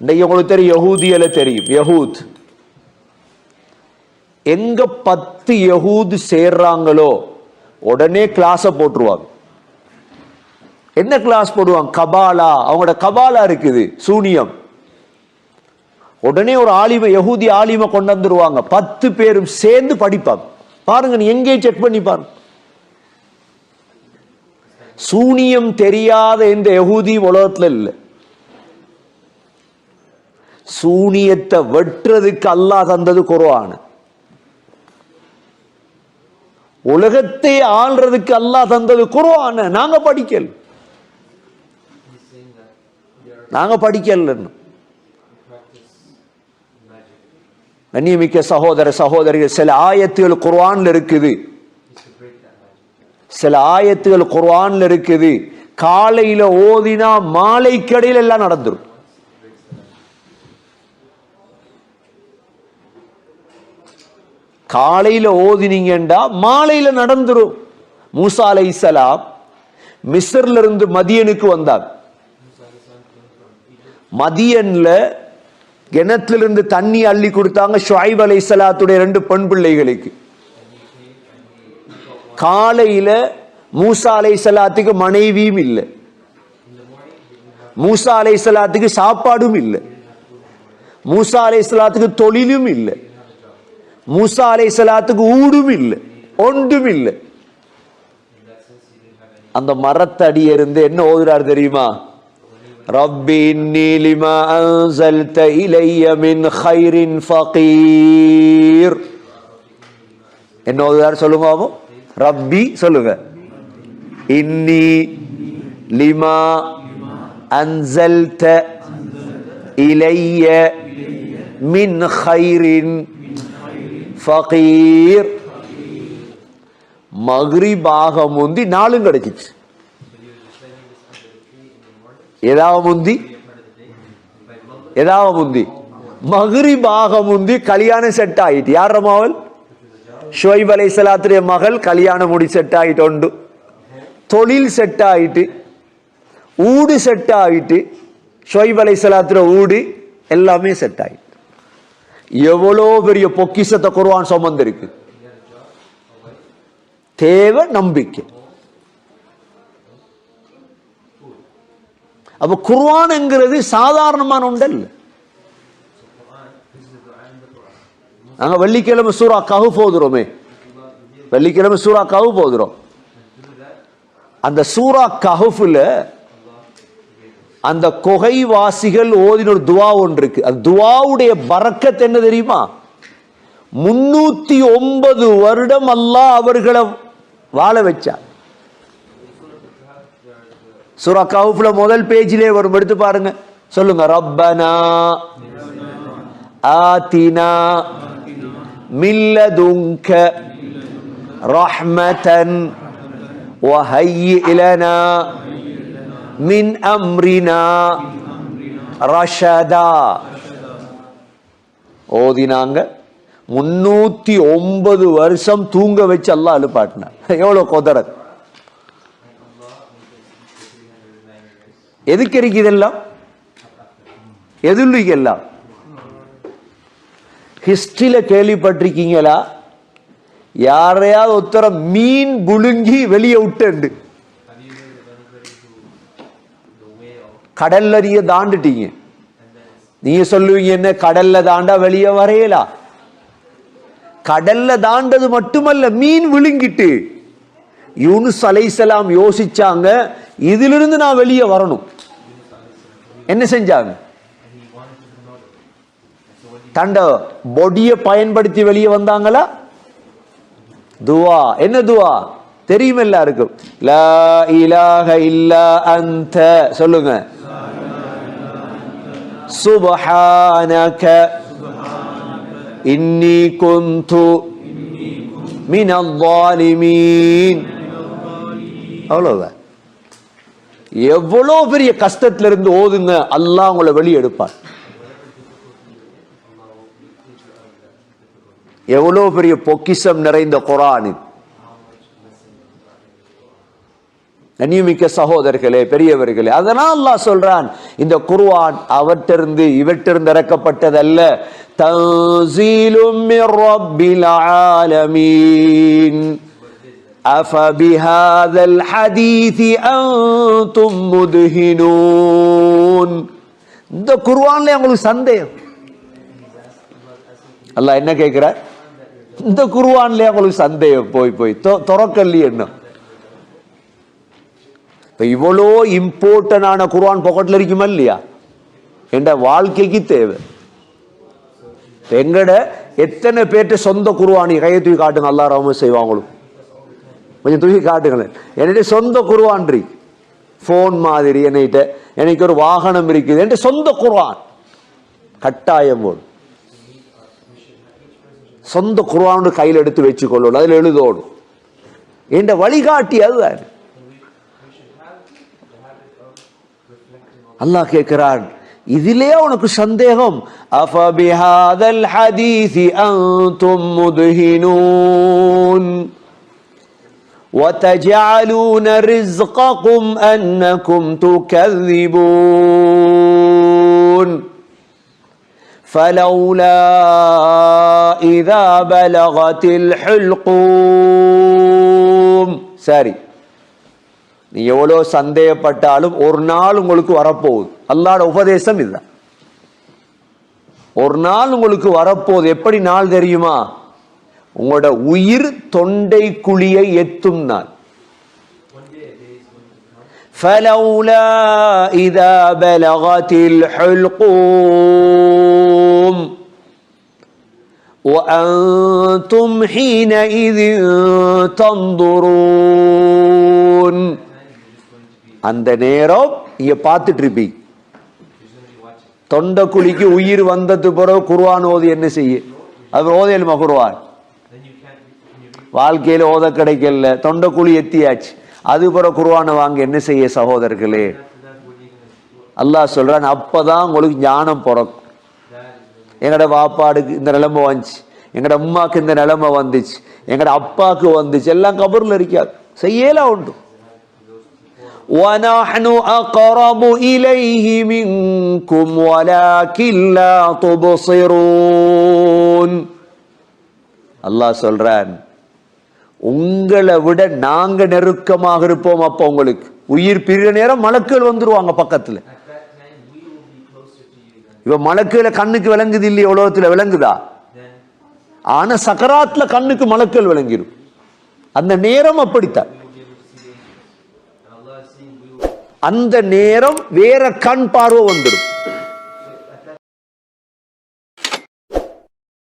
இன்றைக்கு உங்களுக்கு தெரியும் யகூதியில தெரியும். யகூத். எங்க பத்து யகூது சேர்றாங்களோ உடனே கிளாஸை போட்டுருவாங்க. என்ன கிளாஸ் போடுவாங்க? கபாலா. அவங்களோட கபாலா இருக்குது சூனியம். உடனே ஒரு ஆலிம யகூதி ஆலிம கொண்டு வந்துருவாங்க. பத்து பேரும் சேர்ந்து படிப்பாங்க. பாருங்க நீ எங்கேயும் செக் பண்ணி பாருங்க சூனியம் தெரியாத எந்த யகூதியும் உலகத்தில் இல்லை. சூனியத்தை வெட்டுறதுக்கு அல்லாஹ் தந்தது குர்ஆன். உலகத்தை ஆள்றதுக்கு அல்லாஹ் தந்தது குர்ஆன். நாங்க படிக்கல. நாங்க படிக்கல கண்ணியமிக்க சகோதர சகோதரிகள் சில ஆயத்துகள் குர்ஆன்ல இருக்குது. சில ஆயத்துகள் குர்ஆன்ல இருக்குது. காலையில ஓதினா மாலைக்கடையில் எல்லாம் நடந்துரும். காலையில் ஓதினீங்கண்டா மாலையில நடந்துரும். மூசா அலைஹிஸ்ஸலாம் மிஸ்ர்ல இருந்து மதியனுக்கு வந்தார். மதியன்ல கிணத்திலிருந்து தண்ணி அள்ளி கொடுத்தாங்க ஷாய் அலை சலாத்துடைய ரெண்டு பெண் பிள்ளைகளுக்கு. காலையில மூசா சலாத்துக்கு மனைவியும் இல்லை. மூசா அலை சலாத்துக்கு சாப்பாடும் இல்லை. மூசா சலாத்துக்கு தொழிலும் இல்லை. மூசா சலாத்துக்கு ஊடும் இல்லை ஒன்றும் இல்லை அந்த மரத்தடி இருந்து என்ன ஓதுறார் தெரியுமா? ரப்பி இன்னி லிமா அன்சல்த இலைய மின் ஹைரின் ஃபகீர். என்ன ஓதுறார் சொல்லுங்க பாப்போம் ரப்பி சொல்லுங்க. இன்னி லிமா அன்சல்த இலைய மின் ஹைரின் ஃபகீர். மக்ரிபாக முந்தி நாளும் கிடைச்சிச்சு. ஏதாவது முந்தி? ஏதாவது முந்தி? மக்ரிபாக முந்தி கல்யாணம் செட் ஆயிட்டு. யார் ரமாவல் ஷோய்ப் அலை சலாத்துடைய மகள் கல்யாணம் முடி செட் ஆகிட்டு உண்டு. தொழில் செட் ஆகிட்டு ஊடு செட் ஆகிட்டு ஷோய்ப் அலை சலாத்துற ஊடு எல்லாமே செட் ஆகிட்டு எவ்வளோ பெரிய பொக்கிஷத்தை குர்ஆன் சுமந்திருக்கு? தேவை நம்பிக்கை. அப்ப குர்ஆன்ங்கிறது சாதாரணமான உண்டல் நாங்க வெள்ளிக்கிழமை சூறா கவு போதுறோமே. வெள்ளிக்கிழமை சூறா கவு போதுறோம். அந்த சூறா கஹுஃபுல அந்த குகைவாசிகள் ஓதின ஒரு துவா ஒன்று இருக்கு அந்த துவாவுடைய பறக்கத் என்ன தெரியுமா முன்னூத்தி ஒன்பது வருடம் அல்லாஹ் அவர்களை வாழ வச்சார் சூரா கவுஃப்ல முதல் பேஜிலே வரும் எடுத்து பாருங்க சொல்லுங்க ரப்பனா ஆத்தினா மில்லதுங்க ரஹ்மதன் وهيئ لنا மின் அம்ரினா. ரஷதா. ஓதினாங்க. முன்னூத்தி ஒன்பது வருஷம் தூங்க வச்சு அல்லா அழுப்பாட்டினார் எவ்வளோ கொதரது எதுக்கு இருக்கு இதெல்லாம்? எதுல்லுக்கு எல்லாம்? ஹிஸ்டரியில் கேள்விப்பட்டிருக்கீங்களா? யாரையாவது ஒருத்தரை மீன் புழுங்கி வெளியே விட்டு கடல்ல நீங்க தாண்டுட்டீங்க. நீங்க சொல்லுவீங்க என்ன கடல்ல தாண்டா வெளியே வரையலா? கடல்ல தாண்டது மட்டுமல்ல மீன் விழுங்கிட்டு. யூனுஸ் அலைசலாம் யோசிச்சாங்க இதிலிருந்து நான் வெளியே வரணும். என்ன செஞ்சாங்க? தண்ட பொடியை பயன்படுத்தி வெளியே வந்தாங்களா? துவா. என்ன துவா? தெரியும் எல்லாருக்கும்? லா இலாஹ இல்லா அந்த சொல்லுங்க. சுபஹானக இன்னி குந்து மினல் ظالمين அவ்வளவுதான் எவ்வளோ பெரிய கஷ்டத்துல இருந்து ஓதுங்க அல்லாஹ் உங்களை வெளியே எடுப்பார் எவ்வளோ பெரிய பொக்கிஷம் நிறைந்த குரான் கண்ணியமிக்க சகோதரர்களே பெரியவர்களே அதனால் அல்லாஹ் சொல்றான் இந்த குர்ஆன் அவற்றிருந்து இவற்றிருந்து இறக்கப்பட்டதல்ல தன்சீலும் மிர் ரப்பில் ஆலமீன் أفبهذا الحديث أنتم مدهنون இந்த குர்ஆன்ல உங்களுக்கு சந்தேகம் அல்லாஹ் என்ன கேட்கிறார் இந்த குர்ஆன்ல உங்களுக்கு சந்தேகம் போய் போய் தொ- துறக்கல்லி என்ன இப்போ இவ்வளோ இம்பார்ட்டண்டான குர்ஆன் பாக்கெட்டில் இருக்குமா இல்லையா? என்ற வாழ்க்கைக்கு தேவை. எங்கட எத்தனை பேர்ட்ட சொந்த குருவானி கையை தூக்கி காட்டுங்க அல்லா ரஹம செய்வாங்களும் கொஞ்சம் தூக்கி காட்டுங்களேன். என்கிட்ட சொந்த குருவான் இருக்கு. ஃபோன் மாதிரி என்கிட்ட எனக்கு ஒரு வாகனம் இருக்குது என்கிட்ட சொந்த குர்வான் கட்டாயம் போடும் சொந்த குருவானு கையில் எடுத்து வச்சுக்கொள்ளணும் அதில் எழுதோடும் என்ற வழிகாட்டி அதுதான் அல்லாஹ் கேட்கிறான் இதிலே உனக்கு சந்தேகம் அஃபபிஹாதல் ஹதீஸி அன்தும் முதுஹினூன் وتجعلون رزقكم أنكم تكذبون فلولا إذا بلغت الحلقوم சரி நீ எவ்வளோ சந்தேகப்பட்டாலும் ஒரு நாள் உங்களுக்கு வரப்போகுது அல்லாட உபதேசம் இதுதான் ஒரு நாள் உங்களுக்கு வரப்போகுது எப்படி நாள் தெரியுமா உங்களோட உயிர் தொண்டை குழியை எத்தும் நாள் فلولا إذا بلغت الحلقوم وأنتم حينئذ تنظرون அந்த நேரம் இங்கே பார்த்துட்டு இருப்பீங்க தொண்டை குழிக்கு உயிர் வந்தது பிறகு குருவான் ஓதி என்ன செய்ய? அது ஓதையலுமா குருவான் வாழ்க்கையில் ஓத கிடைக்கல. தொண்டை குழி எத்தியாச்சு. அது பிறகு குருவானை வாங்க என்ன செய்ய சகோதரர்களே? அல்லாஹ் சொல்றான் அப்பதான் உங்களுக்கு ஞானம் பிறக்கும். எங்கட வாப்பாடுக்கு இந்த நிலைமை வந்துச்சு. எங்களோட அம்மாவுக்கு இந்த நிலைமை வந்துச்சு. எங்களோட அப்பாவுக்கு வந்துச்சு. எல்லாம் கபரில் இருக்காது செய்யலாம் உண்டு. ونحن أقرب إليه منكم ولكن لا تبصرون அல்லாஹ் சொல்றான் உங்களை விட நாங்க நெருக்கமாக இருப்போம் அப்ப உங்களுக்கு உயிர் பிரிகிற நேரம் மலக்குகள் வந்துருவாங்க பக்கத்துல இவ மலக்குகளை கண்ணுக்கு விளங்குது இல்லையா உலகத்துல விளங்குதா ஆனா சக்கராத்துல கண்ணுக்கு மலக்குகள் விளங்கிடும் அந்த நேரம் அப்படித்தான் அந்த நேரம் வேற கண் பார்வை வந்துடும்.